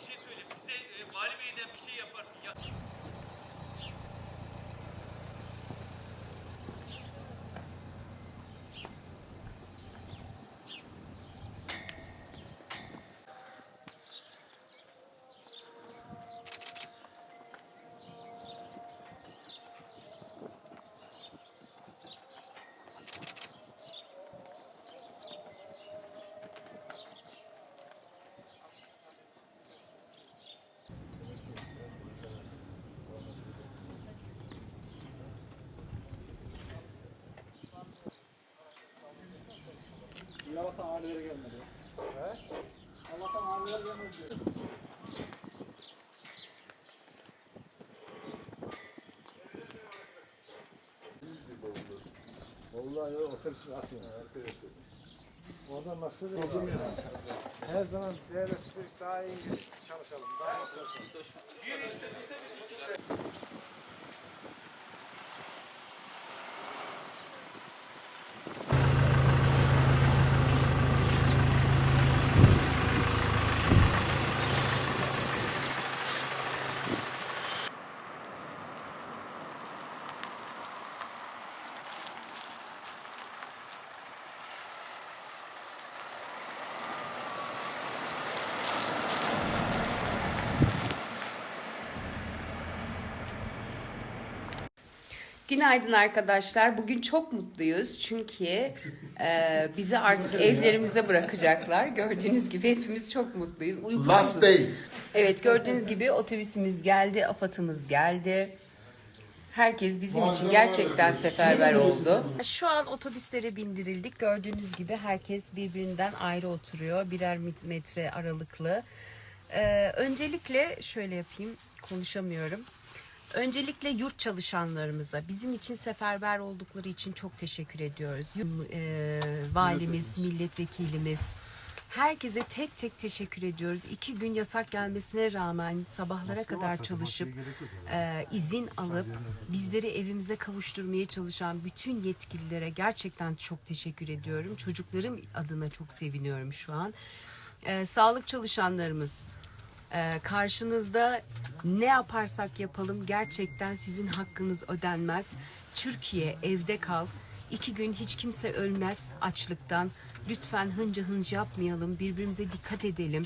bir şey söyle. Bize e, Vali Bey'den bir şey yaparsın. Ya. Allah'tan ağrıları gelmedi. He? Allah'tan ağrıları gelmedi. Vallahi yok otobüsü atayım. Oradan nasıl değil Her zaman devlet daha iyi çalışalım. Daha iyi çalışalım. Günaydın arkadaşlar. Bugün çok mutluyuz çünkü e, bizi artık evlerimize bırakacaklar. Gördüğünüz gibi hepimiz çok mutluyuz. Uykusuzuz. Last day. Evet gördüğünüz gibi otobüsümüz geldi, afatımız geldi. Herkes bizim için gerçekten seferber oldu. Şu an otobüslere bindirildik. Gördüğünüz gibi herkes birbirinden ayrı oturuyor. Birer metre aralıklı. Ee, öncelikle şöyle yapayım, konuşamıyorum. Öncelikle yurt çalışanlarımıza bizim için seferber oldukları için çok teşekkür ediyoruz. Eee, valimiz, milletvekilimiz, herkese tek tek teşekkür ediyoruz. İki gün yasak gelmesine rağmen sabahlara kadar çalışıp eee, izin alıp bizleri evimize kavuşturmaya çalışan bütün yetkililere gerçekten çok teşekkür ediyorum. Çocuklarım adına çok seviniyorum şu an. Eee, sağlık çalışanlarımız, ee, karşınızda ne yaparsak yapalım gerçekten sizin hakkınız ödenmez. Türkiye evde kal. İki gün hiç kimse ölmez açlıktan. Lütfen hınca hınç yapmayalım. Birbirimize dikkat edelim.